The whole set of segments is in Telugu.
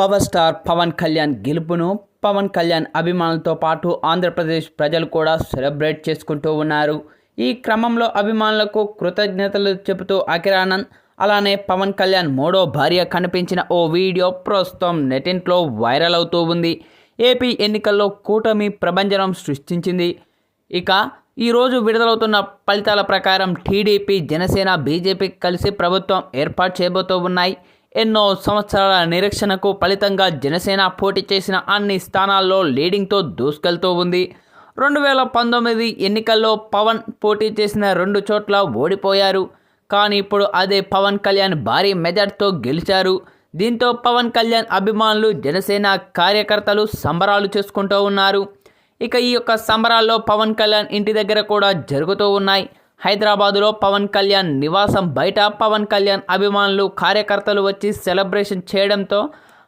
పవర్ స్టార్ పవన్ కళ్యాణ్ గెలుపును పవన్ కళ్యాణ్ అభిమానులతో పాటు ఆంధ్రప్రదేశ్ ప్రజలు కూడా సెలబ్రేట్ చేసుకుంటూ ఉన్నారు. ఈ క్రమంలో అభిమానులకు కృతజ్ఞతలు చెబుతూ అఖిరానంద్ అలానే పవన్ కళ్యాణ్ మూడో భార్య కనిపించిన ఓ వీడియో ప్రస్తుతం నెటింట్లో వైరల్ అవుతూ ఉంది. ఏపీ ఎన్నికల్లో కూటమి ప్రభంజనం సృష్టించింది. ఇక ఈరోజు విడుదలవుతున్న ఫలితాల ప్రకారం టీడీపీ జనసేన బీజేపీ కలిసి ప్రభుత్వం ఏర్పాటు చేయబోతూ ఉన్నాయి. ఎన్నో సంవత్సరాల నిరీక్షణకు ఫలితంగా జనసేన పోటీ చేసిన అన్ని స్థానాల్లో లీడింగ్తో దూసుకెళ్తూ ఉంది. రెండు వేల పంతొమ్మిది ఎన్నికల్లో పవన్ పోటీ చేసిన రెండు చోట్ల ఓడిపోయారు. కానీ ఇప్పుడు అదే పవన్ కళ్యాణ్ భారీ మెజార్టీతో గెలిచారు. దీంతో పవన్ కళ్యాణ్ అభిమానులు జనసేన కార్యకర్తలు సంబరాలు చేసుకుంటూ ఉన్నారు. ఇక ఈ యొక్క సంబరాల్లో పవన్ కళ్యాణ్ ఇంటి దగ్గర కూడా జరుగుతూ ఉన్నాయి. హైదరాబాదులో పవన్ కళ్యాణ్ నివాసం బయట. పవన్ కళ్యాణ్ అభిమానులు కార్యకర్తలు వచ్చి సెలబ్రేషన్ చేయడంతో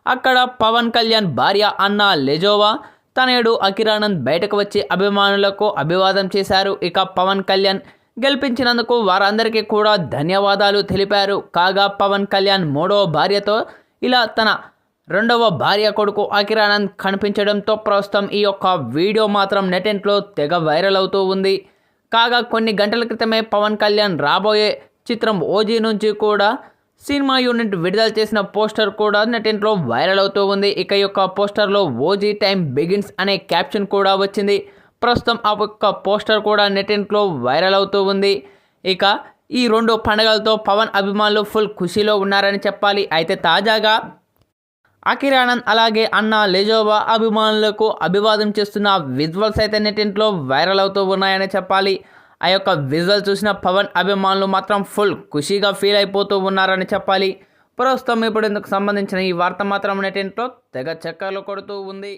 అక్కడ పవన్ కళ్యాణ్ భార్య అన్న లెజోవా తనయుడు అకిరానంద్ బయటకు వచ్చి అభిమానులకు అభివాదం చేశారు. ఇక పవన్ కళ్యాణ్ గెలిపించినందుకు వారందరికీ కూడా ధన్యవాదాలు తెలిపారు. కాగా పవన్ కళ్యాణ్ మూడవ భార్యతో ఇలా తన రెండవ భార్య కొడుకు అకిరానంద్ కనిపించడంతో ప్రస్తుతం ఈ యొక్క వీడియో మాత్రం నెటెంట్లో తెగ వైరల్ అవుతూ ఉంది. కాగా కొన్ని గంటల క్రితమే పవన్ కళ్యాణ్ రాబోయే చిత్రం ఓజీ నుంచి కూడా సినిమా యూనిట్ విడుదల చేసిన పోస్టర్ కూడా నెటింట్లో వైరల్ అవుతూ ఉంది. ఇక యొక్క పోస్టర్లో ఓజీ టైం బిగిన్స్ అనే క్యాప్షన్ కూడా వచ్చింది. ప్రస్తుతం ఆ యొక్క పోస్టర్ కూడా నెటింట్లో వైరల్ అవుతూ ఉంది. ఇక ఈ రెండు పండుగలతో పవన్ అభిమానులు ఫుల్ ఖుషీలో ఉన్నారని చెప్పాలి. అయితే తాజాగా అకిరానంద్ అలాగే అన్న లెజోవా అభిమానులకు అభివాదం చేస్తున్న విజువల్స్ అయితే నెటింట్లో వైరల్ అవుతూ ఉన్నాయని చెప్పాలి. ఆ యొక్క విజువల్ చూసిన పవన్ అభిమానులు మాత్రం ఫుల్ ఖుషీగా ఫీల్ అయిపోతూ ఉన్నారని చెప్పాలి. ప్రస్తుతం ఇప్పుడు ఇందుకు సంబంధించిన ఈ వార్త మాత్రం నెటింట్లో తెగ చక్కర్లు కొడుతూ ఉంది.